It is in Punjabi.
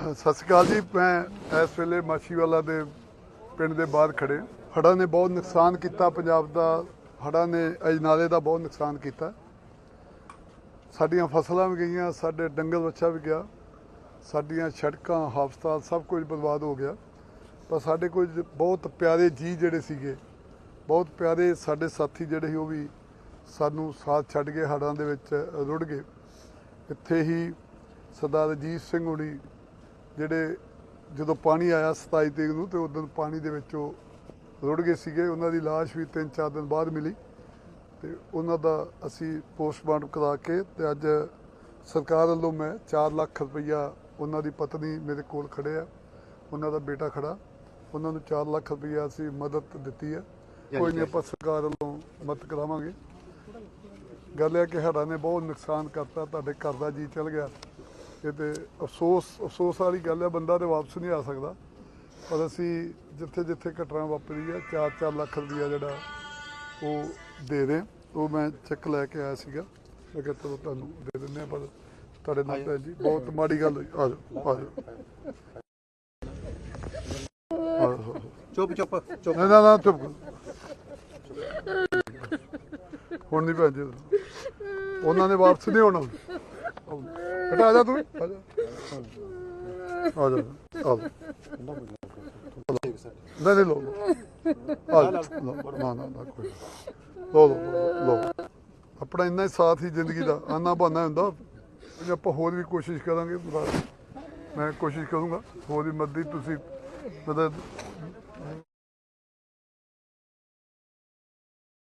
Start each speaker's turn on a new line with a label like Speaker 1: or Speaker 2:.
Speaker 1: ਸਤਿ ਸ਼੍ਰੀ ਅਕਾਲ ਜੀ, ਮੈਂ ਇਸ ਵੇਲੇ ਮਾਛੀਵਾਲਾ ਦੇ ਪਿੰਡ ਦੇ ਬਾਹਰ ਖੜੇ ਹੜ੍ਹਾਂ ਨੇ ਬਹੁਤ ਨੁਕਸਾਨ ਕੀਤਾ, ਪੰਜਾਬ ਦਾ ਹੜ੍ਹਾਂ ਨੇ ਅਜਨਾਲੇ ਦਾ ਬਹੁਤ ਨੁਕਸਾਨ ਕੀਤਾ। ਸਾਡੀਆਂ ਫਸਲਾਂ ਵੀ ਗਈਆਂ, ਸਾਡੇ ਡੰਗਰ ਬੱਚਾ ਵੀ ਗਿਆ, ਸਾਡੀਆਂ ਸੜਕਾਂ, ਹਸਪਤਾਲ ਸਭ ਕੁਝ ਬਰਬਾਦ ਹੋ ਗਿਆ। ਪਰ ਸਾਡੇ ਕੁਝ ਬਹੁਤ ਪਿਆਰੇ ਜੀ ਜਿਹੜੇ ਸੀਗੇ, ਬਹੁਤ ਪਿਆਰੇ ਸਾਡੇ ਸਾਥੀ ਜਿਹੜੇ ਸੀ, ਉਹ ਵੀ ਸਾਨੂੰ ਸਾਥ ਛੱਡ ਕੇ ਹੜ੍ਹਾਂ ਦੇ ਵਿੱਚ ਰੁੜ ਗਏ। ਇੱਥੇ ਹੀ ਸਰਦਾਰ ਅਜੀਤ ਸਿੰਘ ਹੁਣੀ ਜਿਹੜੇ ਜਦੋਂ ਪਾਣੀ ਆਇਆ 27 ਤਰੀਕ ਨੂੰ ਤੇ ਉਦੋਂ ਪਾਣੀ ਦੇ ਵਿੱਚ ਉਹ ਰੁੜ ਗਏ ਸੀਗੇ ਉਹਨਾਂ ਦੀ ਲਾਸ਼ ਵੀ 3-4 ਦਿਨ ਬਾਅਦ ਮਿਲੀ ਤੇ ਉਹਨਾਂ ਦਾ ਅਸੀਂ ਪੋਸਟਮਾਰਟਮ ਕਰਾ ਕੇ ਤੇ ਅੱਜ ਸਰਕਾਰ ਵੱਲੋਂ ਮੈਂ 4 ਲੱਖ ਰੁਪਈਆ ਉਹਨਾਂ ਦੀ ਪਤਨੀ ਮੇਰੇ ਕੋਲ ਖੜੇ ਆ ਉਹਨਾਂ ਦਾ ਬੇਟਾ ਖੜਾ ਉਹਨਾਂ ਨੂੰ 4 ਲੱਖ ਰੁਪਈਆ ਅਸੀਂ ਮਦਦ ਦਿੱਤੀ ਹੈ ਕੋਈ ਨਹੀਂ ਆਪਾਂ ਸਰਕਾਰ ਵੱਲੋਂ ਮਦਦ ਕਰਾਵਾਂਗੇ। ਗੱਲ ਇਹ ਕਿ ਸਾਡਾ ਨੇ ਬਹੁਤ ਨੁਕਸਾਨ ਕਰਤਾ ਤੁਹਾਡੇ ਘਰ ਦਾ ਜੀ ਚਲ ਗਿਆ। ਇਹ ਤੇ ਅਫਸੋਸ ਅਫਸੋਸ ਵਾਲੀ ਗੱਲ ਹੈ ਬੰਦਾ ਤੇ ਵਾਪਸ ਨਹੀਂ ਆ ਸਕਦਾ। ਪਰ ਅਸੀਂ ਜਿੱਥੇ ਜਿੱਥੇ ਘਟਨਾ ਵਾਪਰੀ ਹੈ 4-4 ਲੱਖ ਰੁਪਈਆ ਜਿਹੜਾ ਉਹ ਦੇ ਰਹੇ। ਉਹ ਮੈਂ ਚੈੱਕ ਲੈ ਕੇ ਆਇਆ ਸੀਗਾ। ਮੈਂ ਕਿਹਾ ਚਲੋ ਤੁਹਾਨੂੰ ਦੇ ਦਿੰਦੇ ਆ ਪਰ ਤੁਹਾਡੇ ਨਾਲ ਭੈਣ ਜੀ ਬਹੁਤ ਮਾੜੀ ਗੱਲ ਹੋਈ। ਆ ਜਾਓ ਆ ਜਾਓ।
Speaker 2: ਚੁੱਪ ਚੁੱਪ ਚੁੱਪ।
Speaker 1: ਨਾ ਨਾ ਚੁੱਪ। ਹੁਣ ਨਹੀਂ ਭੈਣ ਜੀ। ਉਹਨਾਂ ਨੇ ਵਾਪਸ ਨਹੀਂ ਹੋਣਾ ਬੇਟਾ ਆ ਜਾ ਤੂੰ। ਆ ਜਾ। ਆ ਜਾ। ਆ ਜਾ। ਨਹੀਂ ਨਹੀਂ ਲੋ ਲੋ ਆ ਜਾ। ਲਓ, ਨਾ ਨਾ ਨਾ ਕੋਈ ਲੋ ਲੋ ਲੋ ਆਪਣਾ ਇੰਨਾ ਹੀ ਸਾਥ ਹੀ ਜ਼ਿੰਦਗੀ ਦਾ ਆਨਾ ਬਹਾਨਾ ਹੁੰਦਾ। ਜੇ ਆਪਾਂ ਹੋਰ ਵੀ ਕੋਸ਼ਿਸ਼ ਕਰਾਂਗੇ ਮੈਂ ਕੋਸ਼ਿਸ਼ ਕਰੂੰਗਾ। ਹੋਰ ਵੀ ਮਦਦ ਤੁਸੀਂ ਮਦਦ